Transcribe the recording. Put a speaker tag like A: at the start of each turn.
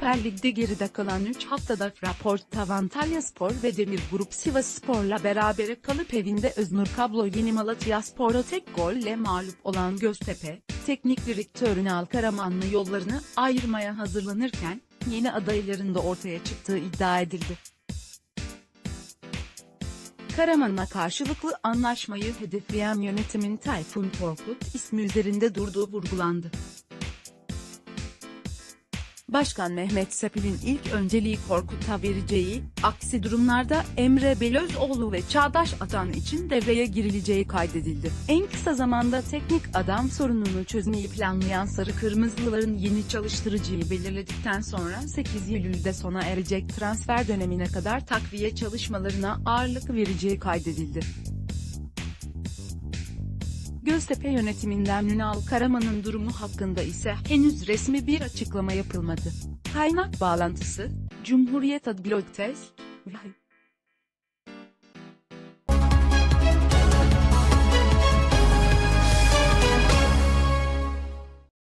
A: Süper Lig'de geride kalan 3 haftada Fraport Antalya Spor ve Demir Grup Sivas Spor'la berabere kalıp evinde Öznur Kablo Yeni Malatya Spor'a tek golle mağlup olan Göztepe, teknik direktör Ünal yollarını ayırmaya hazırlanırken, yeni adayların da ortaya çıktığı iddia edildi. Karaman'a karşılıklı anlaşmayı hedefleyen yönetimin Tayfun Korkut ismi üzerinde durduğu vurgulandı. Başkan Mehmet Sepil'in ilk önceliği Korkut'a vereceği, aksi durumlarda Emre Belözoğlu ve Çağdaş Atan için devreye girileceği kaydedildi. En kısa zamanda teknik adam sorununu çözmeyi planlayan Sarı Kırmızılıların yeni çalıştırıcıyı belirledikten sonra 8 Eylül'de sona erecek transfer dönemine kadar takviye çalışmalarına ağırlık vereceği kaydedildi. Göztepe yönetiminden Ünal Karaman'ın durumu hakkında ise henüz resmi bir açıklama yapılmadı. Kaynak bağlantısı, Cumhuriyet Adblog Test,